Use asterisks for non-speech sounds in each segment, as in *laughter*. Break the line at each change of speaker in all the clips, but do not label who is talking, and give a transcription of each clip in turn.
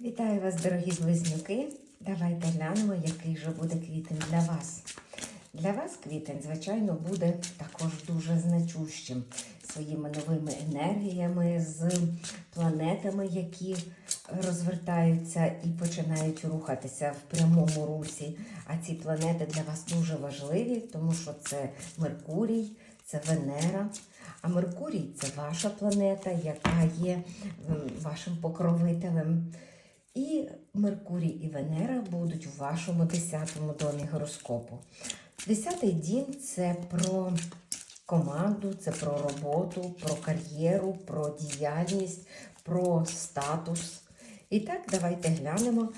Вітаю вас, дорогі близнюки. Давайте глянемо, який же буде квітень для вас. Для вас квітень, звичайно, буде також дуже значущим своїми новими енергіями, з планетами, які розвертаються і починають рухатися в прямому русі. А ці планети для вас дуже важливі, тому що це Меркурій, це Венера. А Меркурій це ваша планета, яка є вашим покровителем. І Меркурій і Венера будуть у вашому 10-му домі гороскопу. Десятий дім це про команду, це про роботу, про кар'єру, про діяльність, про статус. І так, давайте глянемо,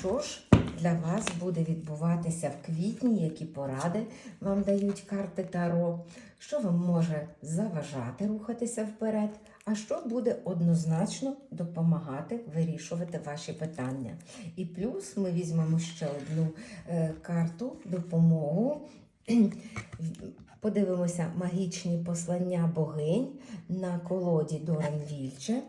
що ж для вас буде відбуватися в квітні, які поради вам дають карти Таро, що вам може заважати рухатися вперед, а що буде однозначно допомагати вирішувати ваші питання. І плюс ми візьмемо ще одну е, карту допомогу. *clears throat* Подивимося магічні послання богинь на колоді Доран Вільче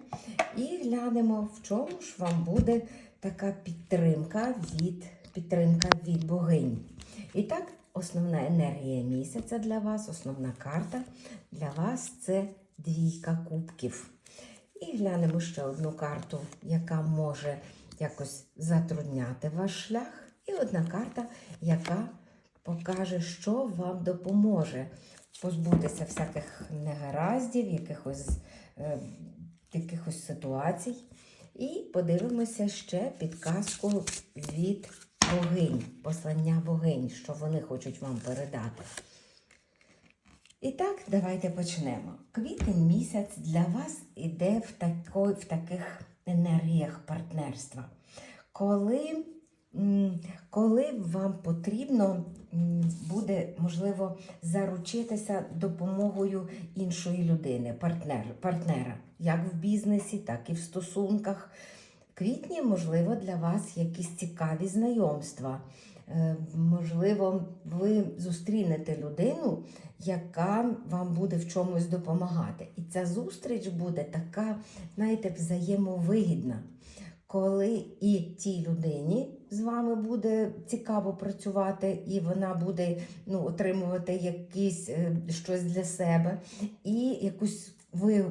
і глянемо, в чому ж вам буде така підтримка від, підтримка від богинь. І так, основна енергія місяця для вас, основна карта для вас це двійка кубків. І глянемо ще одну карту, яка може якось затрудняти ваш шлях. І одна карта, яка покаже, що вам допоможе позбутися всяких негараздів, якихось, е, якихось ситуацій. І подивимося ще підказку від богинь, послання богинь, що вони хочуть вам передати. І так, давайте почнемо. Квітень місяць для вас іде в, тако, в таких енергіях партнерства. Коли, коли вам потрібно буде, можливо, заручитися допомогою іншої людини, партнер, партнера, як в бізнесі, так і в стосунках. Квітні, можливо, для вас якісь цікаві знайомства. Е, Можливо, ви зустрінете людину, яка вам буде в чомусь допомагати. І ця зустріч буде така, знаєте, взаємовигідна, коли і тій людині з вами буде цікаво працювати, і вона буде ну, отримувати якісь, е, щось для себе, і якусь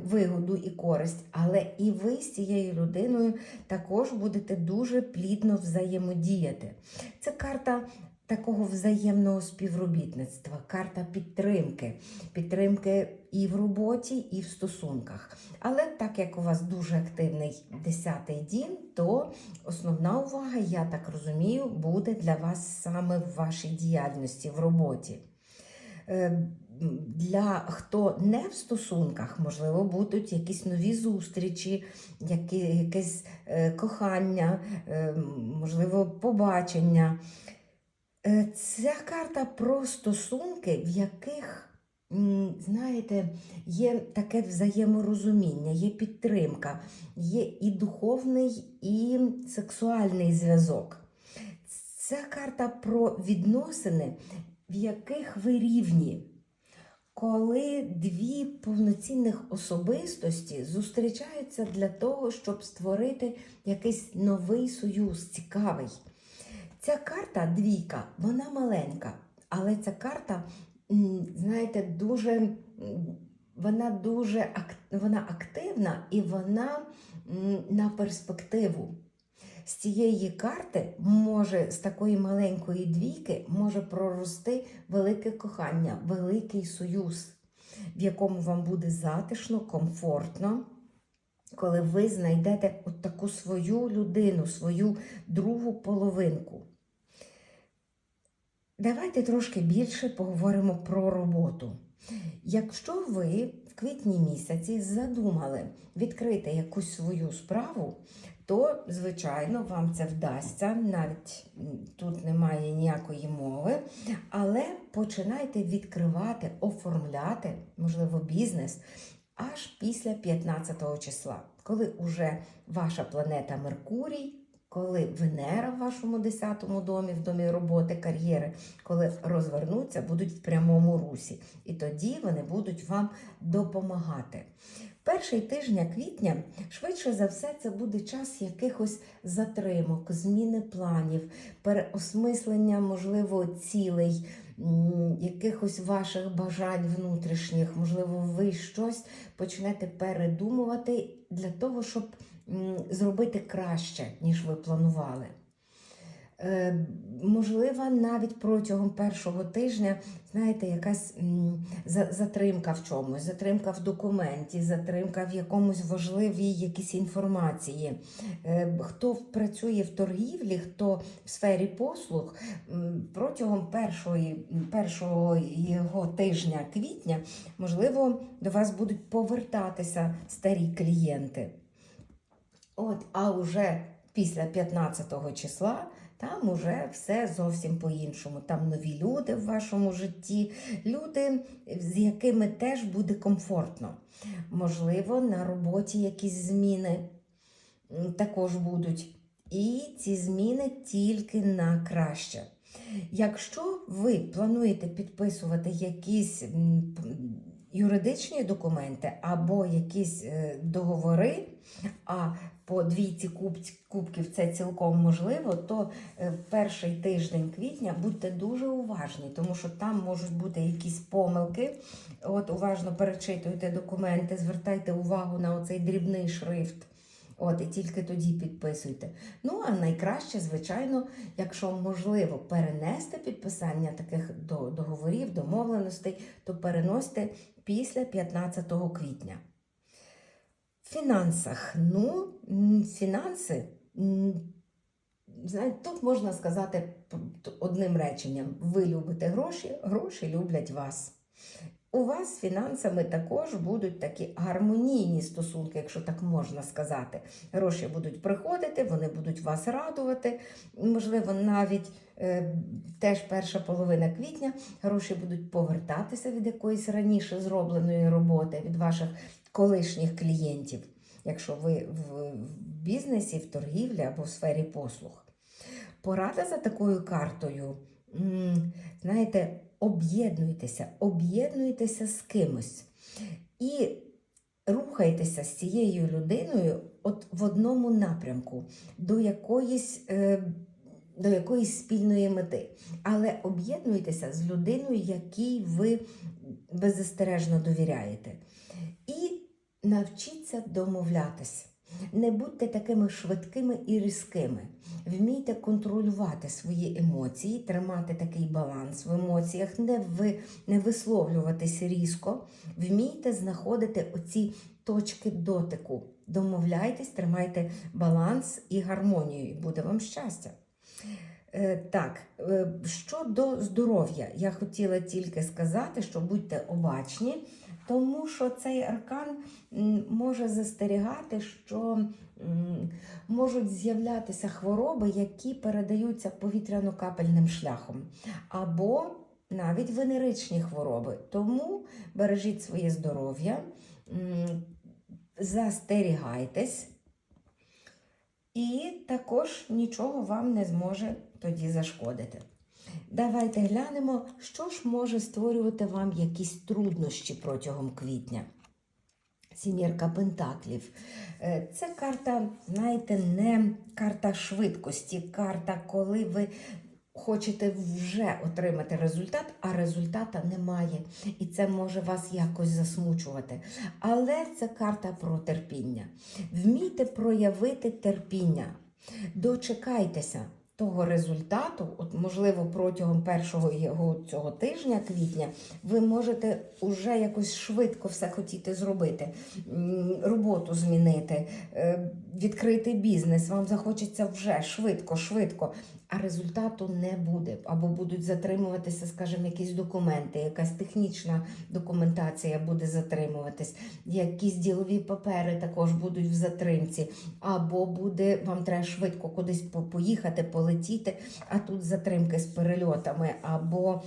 вигоду і користь. Але і ви з цією людиною також будете дуже плідно взаємодіяти. Це карта такого взаємного співробітництва, карта підтримки, підтримки і в роботі, і в стосунках. Але так як у вас дуже активний 10-й дім, то основна увага, я так розумію, буде для вас саме в вашій діяльності, в роботі. Е, Для хто не в стосунках, можливо, будуть якісь нові зустрічі, які, якесь е, кохання, е, можливо, побачення. Ця карта про стосунки, в яких, знаєте, є таке взаєморозуміння, є підтримка, є і духовний, і сексуальний зв'язок. Ця карта про відносини, в яких ви рівні. Коли дві повноцінних особистості зустрічаються для того, щоб створити якийсь новий союз, цікавий. Ця карта двійка, вона маленька, але ця карта, знаєте, дуже вона дуже вона активна і вона на перспективу. З цієї карти може, з такої маленької двійки, може прорости велике кохання, великий союз, в якому вам буде затишно, комфортно, коли ви знайдете от таку свою людину, свою другу половинку. Давайте трошки більше поговоримо про роботу. Якщо ви в квітні місяці задумали відкрити якусь свою справу, то, звичайно, вам це вдасться, навіть тут немає ніякої мови, але починайте відкривати, оформляти, можливо, бізнес аж після 15 числа, коли уже ваша планета Меркурій коли Венера в вашому 10-му домі, в домі роботи, кар'єри, коли розвернуться, будуть в прямому русі. І тоді вони будуть вам допомагати. Перший тижня квітня, швидше за все, це буде час якихось затримок, зміни планів, переосмислення, можливо, цілей, якихось ваших бажань внутрішніх. Можливо, ви щось почнете передумувати для того, щоб зробити краще, ніж ви планували. Е, можливо, навіть протягом першого тижня, знаєте, якась затримка в чомусь, затримка в документі, затримка в якомусь важливій якійсь інформації. Е, хто працює в торгівлі, хто в сфері послуг, протягом першої, першого його тижня квітня, можливо, до вас будуть повертатися старі клієнти. От, а вже після 15 числа там уже все зовсім по-іншому. Там нові люди в вашому житті, люди, з якими теж буде комфортно. Можливо, на роботі якісь зміни також будуть. І ці зміни тільки на краще. Якщо ви плануєте підписувати якісь юридичні документи або якісь е, договори, а по двійці куб- кубків це цілком можливо, то е, перший тиждень квітня будьте дуже уважні, тому що там можуть бути якісь помилки. От уважно перечитуйте документи, звертайте увагу на оцей дрібний шрифт. От, і тільки тоді підписуйте. Ну, а найкраще, звичайно, якщо можливо перенести підписання таких до- договорів, домовленостей, то переносьте після 15 квітня. В фінансах. Ну, фінанси. Знаєте, тут можна сказати одним реченням: ви любите гроші, гроші люблять вас. У вас з фінансами також будуть такі гармонійні стосунки, якщо так можна сказати. Гроші будуть приходити, вони будуть вас радувати. Можливо, навіть е, теж перша половина квітня гроші будуть повертатися від якоїсь раніше зробленої роботи, від ваших колишніх клієнтів, якщо ви в, бізнесі, в торгівлі або в сфері послуг. Порада за такою картою. Знаєте, об'єднуйтеся, об'єднуйтеся з кимось і рухайтеся з цією людиною от в одному напрямку до якоїсь, е, до якоїсь спільної мети. Але об'єднуйтеся з людиною, якій ви беззастережно довіряєте. І навчіться домовлятись. Не будьте такими швидкими і різкими. Вмійте контролювати свої емоції, тримати такий баланс в емоціях, не, ви, не висловлюватись різко. Вмійте знаходити оці точки дотику. Домовляйтесь, тримайте баланс і гармонію, і буде вам щастя. Е, Так, е, щодо здоров'я, я хотіла тільки сказати, що будьте обачні, тому що цей аркан може застерігати, що можуть з'являтися хвороби, які передаються повітряно-капельним шляхом, або навіть венеричні хвороби. Тому бережіть своє здоров'я, застерігайтесь. І також нічого вам не зможе тоді зашкодити. Давайте глянемо, що ж може створювати вам якісь труднощі протягом квітня. Сімірка Пентаклів. Е, Це карта, знаєте, не карта швидкості, карта, коли ви хочете вже отримати результат, а результата немає. І це може вас якось засмучувати. Але це карта про терпіння. Вмійте проявити терпіння. Дочекайтеся того результату, от можливо, протягом першого його цього тижня, квітня, ви можете уже якось швидко все хотіти зробити, роботу змінити, е, відкрити бізнес. Вам захочеться вже швидко, швидко. А результату не буде. Або будуть затримуватися, скажімо, якісь документи, якась технічна документація буде затримуватись, якісь ділові папери також будуть в затримці, або буде вам треба швидко кудись по- поїхати, полетіти, а тут затримки з перельотами, або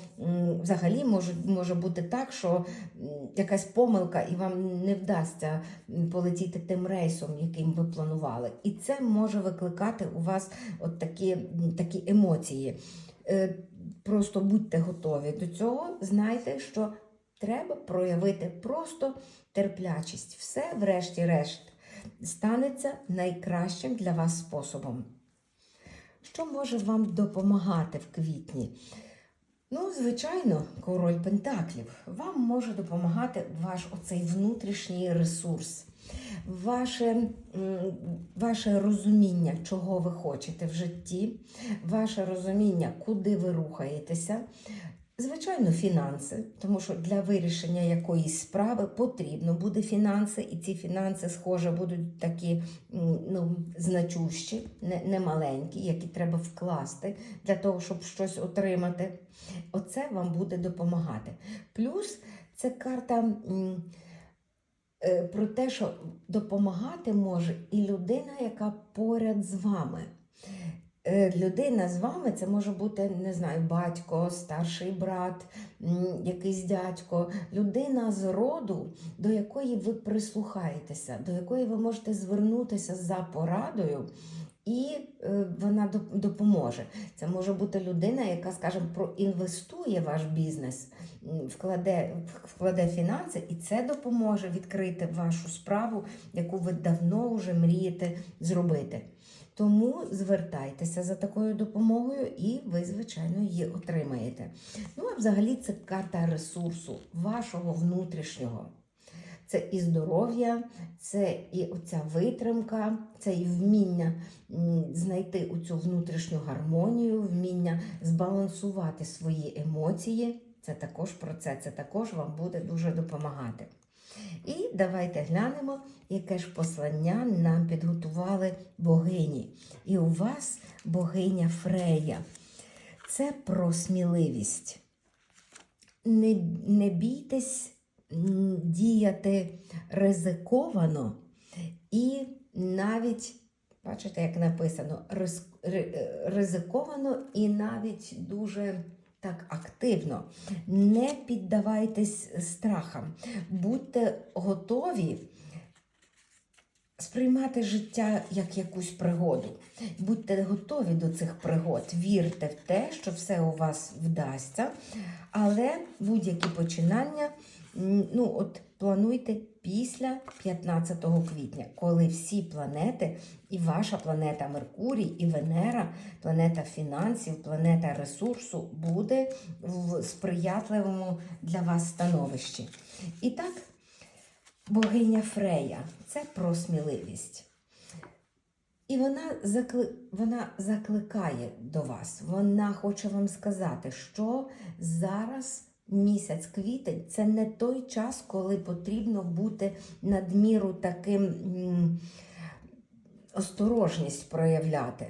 взагалі може, може бути так, що якась помилка, і вам не вдасться полетіти тим рейсом, яким ви планували. І це може викликати у вас от такі, м, такі емоції. Е, Просто будьте готові до цього. Знайте, що треба проявити просто терплячість. Все, врешті-решт, станеться найкращим для вас способом. Що може вам допомагати в квітні? Ну, звичайно, король Пентаклів. Вам може допомагати ваш оцей внутрішній ресурс, ваше, ваше розуміння, чого ви хочете в житті, ваше розуміння, куди ви рухаєтеся. Звичайно, фінанси, тому що для вирішення якоїсь справи потрібно буде фінанси, і ці фінанси, схоже, будуть такі ну, значущі, не, не маленькі, які треба вкласти для того, щоб щось отримати. Оце вам буде допомагати. Плюс це карта про те, що допомагати може і людина, яка поряд з вами. Е, Людина з вами це може бути, не знаю, батько, старший брат, якийсь дядько, людина з роду, до якої ви прислухаєтеся, до якої ви можете звернутися за порадою, і е, вона допоможе. Це може бути людина, яка, скажімо, проінвестує ваш бізнес, вкладе, вкладе фінанси, і це допоможе відкрити вашу справу, яку ви давно вже мрієте зробити. Тому звертайтеся за такою допомогою, і ви, звичайно, її отримаєте. Ну, а взагалі, це карта ресурсу вашого внутрішнього. Це і здоров'я, це і оця витримка, це і вміння знайти оцю внутрішню гармонію, вміння збалансувати свої емоції. Це також про це, це також вам буде дуже допомагати. І давайте глянемо, яке ж послання нам підготували богині. І у вас богиня Фрея. Це про сміливість. Не, не бійтесь діяти ризиковано і навіть, бачите, як написано, е, ризиковано і навіть дуже так активно. Не піддавайтесь страхам, будьте готові сприймати життя як якусь пригоду. Будьте готові до цих пригод. Вірте в те, що все у вас вдасться, але будь-які починання ну, от, плануйте після 15 квітня, коли всі планети, і ваша планета Меркурій, і Венера, планета фінансів, планета ресурсу буде в сприятливому для вас становищі. І так, богиня Фрея це про сміливість. І вона, закли... вона закликає до вас. Вона хоче вам сказати, що зараз місяць квітень це не той час, коли потрібно бути надміру таким осторожність проявляти.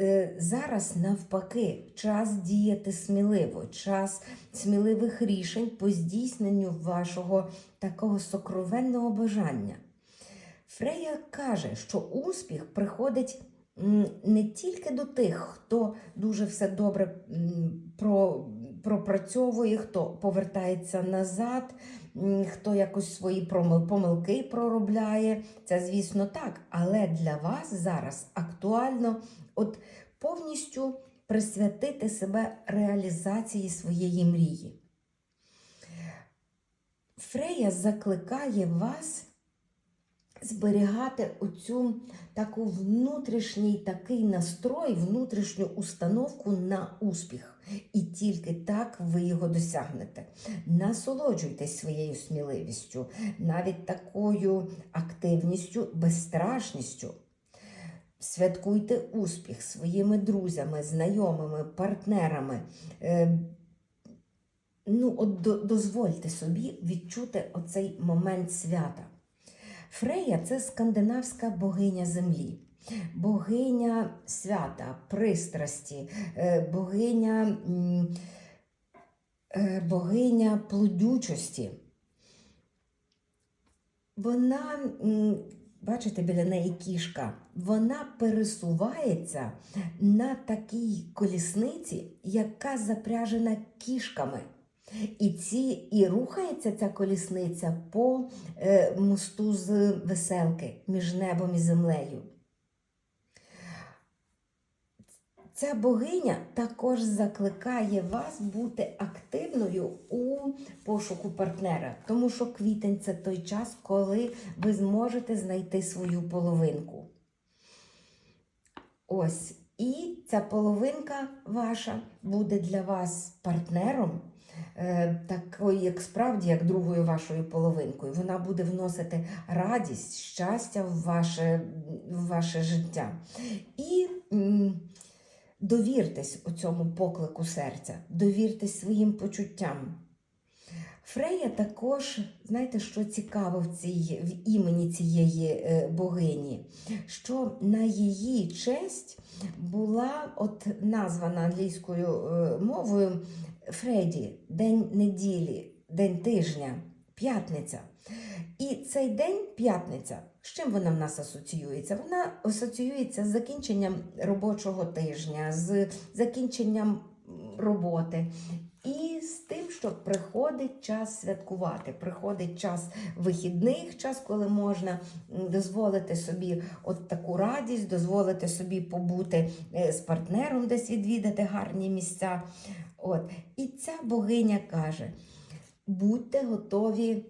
Е, Зараз навпаки час діяти сміливо, час сміливих рішень по здійсненню вашого такого сокровенного бажання. Фрея каже, що успіх приходить не тільки до тих, хто дуже все добре пропрацьовує, хто повертається назад, хто якось свої помилки проробляє. Це, звісно, так. Але для вас зараз актуально от повністю присвятити себе реалізації своєї мрії. Фрея закликає вас зберігати оцю таку внутрішній такий настрой, внутрішню установку на успіх. І тільки так ви його досягнете. Насолоджуйтесь своєю сміливістю, навіть такою активністю, безстрашністю. Святкуйте успіх своїми друзями, знайомими, партнерами. Е, ну, от дозвольте собі відчути оцей момент свята. Фрея це скандинавська богиня землі. богиня свята, пристрасті, е, богиня, е, богиня плодючості. Вона, бачите, біля неї кішка, вона пересувається на такій колісниці, яка запряжена кішками. І, ці, і рухається ця колісниця по е, мосту з веселки між небом і землею. Ця богиня також закликає вас бути активною у пошуку партнера, тому що квітень це той час, коли ви зможете знайти свою половинку. Ось, і ця половинка ваша буде для вас партнером, такою, як справді, як другою вашою половинкою. Вона буде вносити радість, щастя в ваше, в ваше життя. І довіртесь у цьому поклику серця, довіртесь своїм почуттям. Фрея також, знаєте, що цікаво в, цій, в імені цієї е, богині, що на її честь була от названа англійською е, мовою Фреді, День неділі, День тижня, п'ятниця. І цей день, п'ятниця, з чим вона в нас асоціюється? Вона асоціюється з закінченням робочого тижня, з закінченням роботи. І з тим, що приходить час святкувати, приходить час вихідних, час, коли можна дозволити собі от таку радість, дозволити собі побути е, з партнером, десь відвідати гарні місця. От. І ця богиня каже: будьте готові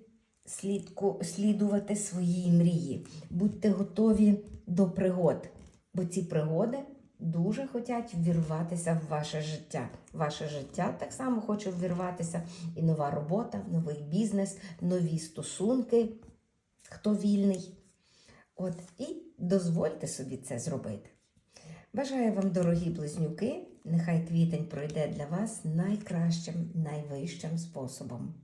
слідку, слідувати своїй мрії, будьте готові до пригод, бо ці пригоди дуже хочуть ввірватися в ваше життя. Ваше життя так само хоче ввірватися і нова робота, новий бізнес, нові стосунки, хто вільний. От, і дозвольте собі це зробити. Бажаю вам, дорогі близнюки, нехай квітень пройде для вас найкращим, найвищим способом.